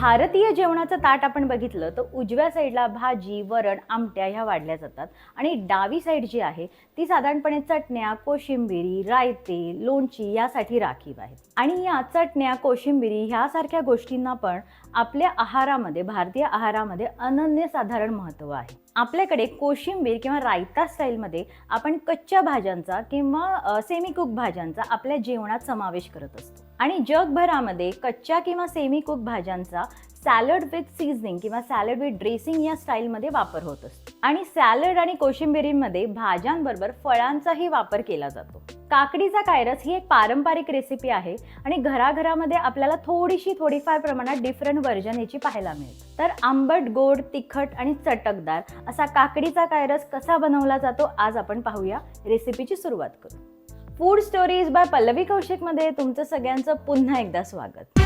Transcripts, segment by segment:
भारतीय जेवणाचं ताट आपण बघितलं तर उजव्या साईडला भाजी वरण आमट्या ह्या वाढल्या जातात. आणि डावी साईड जी आहे ती साधारणपणे चटण्या कोशिंबिरी रायते लोणची यासाठी राखीव आहे. आणि या चटण्या कोशिंबिरी ह्यासारख्या गोष्टींना पण आपल्या आहारामध्ये भारतीय आहारामध्ये अनन्य साधारण महत्त्व आहे. आपल्याकडे कोशिंबीर किंवा रायता स्टाईलमध्ये आपण कच्च्या भाज्यांचा किंवा सेमी कुक भाज्यांचा आपल्या जेवणात समावेश करत असतो. आणि जगभरामध्ये कच्च्या किंवा सेमी कुक भाज्यांचा सॅलड विथ सीझनिंग किंवा सॅलड विथ ड्रेसिंग या स्टाईलमध्ये वापर होत असतो. आणि सॅलड आणि कोशिंबिरीमध्ये भाज्यांबरोबर फळांचाही वापर केला जातो. काकडीचा कायरस ही एक पारंपरिक रेसिपी आहे आणि घराघरामध्ये आपल्याला थोडीशी थोडीफार प्रमाणात डिफरंट व्हर्जन याची पाहायला मिळते. तर आंबट गोड तिखट आणि चटकदार असा काकडीचा कायरस कसा बनवला जातो आज आपण पाहूया रेसिपीची सुरुवात करू. फूड स्टोरीज बाय पल्लवी कौशिकमध्ये तुमचं सगळ्यांचं पुन्हा एकदा स्वागत.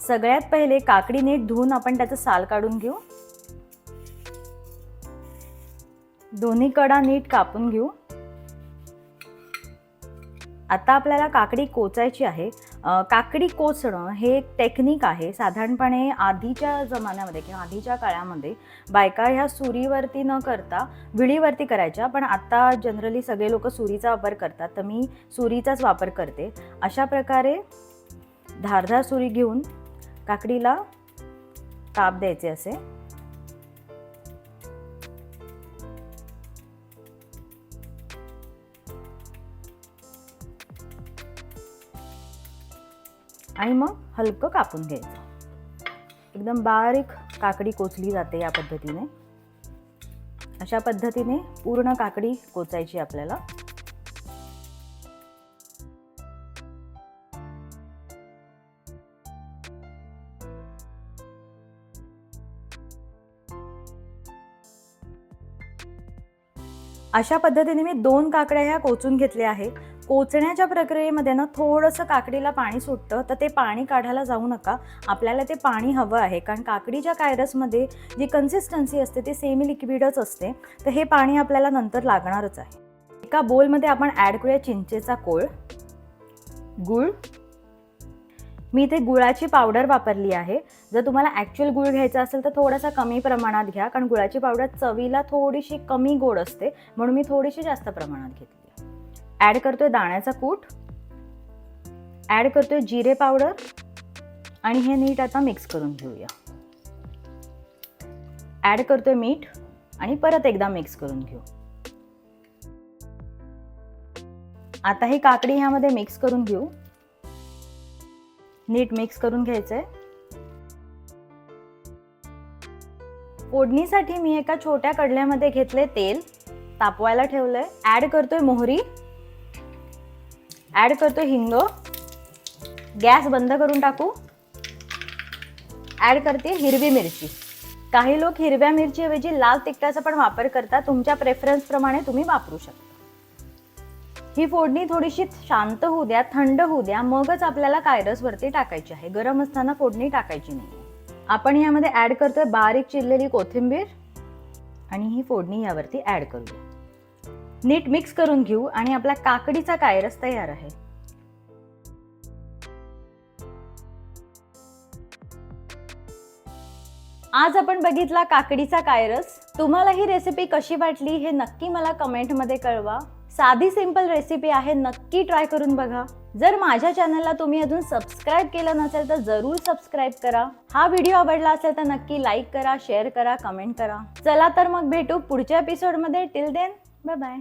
सगळ्यात पहिले काकडी नीट धुवून आपण त्याचं साल काढून घेऊ. दोन्ही कडा नीट कापून घेऊ. आता आपल्याला काकडी कोचायची आहे. काकडी कोचणं हे एक टेक्निक आहे. साधारणपणे आधीच्या जमान्यामध्ये किंवा आधीच्या काळामध्ये बायका ह्या सुरीवरती न करता विळीवरती करायच्या. पण आता जनरली सगळे लोक सुरीचा वापर करतात. तर मी सुरीचाच वापर करते. अशा प्रकारे धारधार सुरी घेऊन काकडीला काप द्यायचे असे. आणि मग हलकं कापून घ्यायचं. एकदम बारीक काकडी कोचली जाते या पद्धतीने. अशा पद्धतीने पूर्ण काकडी कोचायची आपल्याला. अशा पद्धतीने मी दोन काकड्या ह्या कोचून घेतल्या आहेत. पोचण्याच्या प्रक्रियेमध्ये ना थोडंसं काकडीला पाणी सुटतं तर ते पाणी काढायला जाऊ नका. आपल्याला ते पाणी हवं आहे कारण काकडीच्या कायरसमध्ये जी कन्सिस्टन्सी असते ती सेमी लिक्विडच असते. तर हे पाणी आपल्याला नंतर लागणारच आहे. एका बोलमध्ये आपण ॲड करूया चिंचेचा कोळ. गुळ. मी इथे गुळाची पावडर वापरली आहे. जर तुम्हाला ॲक्च्युअल गुळ घ्यायचा असेल तर थोडासा कमी प्रमाणात घ्या कारण गुळाची पावडर चवीला थोडीशी कमी गोड असते म्हणून मी थोडीशी जास्त प्रमाणात घेतली. ॲड करतोय दाण्याचा कूट. ॲड करतोय जिरे पावडर. आणि हे नीट आता मिक्स करून घेऊया. ॲड करतोय मीठ आणि परत एकदा मिक्स करून घेऊ. आता ही काकडी ह्यामध्ये मिक्स करून घेऊ. नीट मिक्स करून घ्यायचंय. फोडणीसाठी मी एका छोट्या कडल्यामध्ये घेतले तेल. तापवायला ठेवलंय. ऍड करतोय मोहरी. ऍड करतो हिंग. गॅस बंद करून टाकू. ऍड करते हिरवी मिरची. काही लोक हिरव्या मिरचीऐवजी लाल तिखटाचा पण वापर करतात. तुमच्या प्रेफरन्स प्रमाणे तुम्ही वापरू शकता. ही फोडणी थोडीशी शांत होऊ द्या थंड होऊ द्या. मगच आपल्याला कायरसवरती टाकायची आहे. गरम असताना फोडणी टाकायची नाही आपण यामध्ये ऍड करतोय बारीक चिरलेली कोथिंबीर. आणि ही फोडणी यावरती ऍड करूया. नीट मिक्स करून घेऊ आणि आपला काकडीचा कायरस तयार आहे. आज आपण बघितला काकडीचा कायरस. तुम्हाला ही रेसिपी कशी वाटली हे नक्की मला कमेंटमध्ये कळवा. साधी सिंपल रेसिपी आहे नक्की ट्राय करून बघा. जर माझ्या चॅनलला तुम्ही अजून सबस्क्राईब केलं नसेल तर जरूर सबस्क्राईब करा. हा व्हिडिओ आवडला असेल तर नक्की लाईक करा शेअर करा कमेंट करा. चला तर मग भेटू पुढच्या एपिसोडमध्ये टिल देन बाय बाय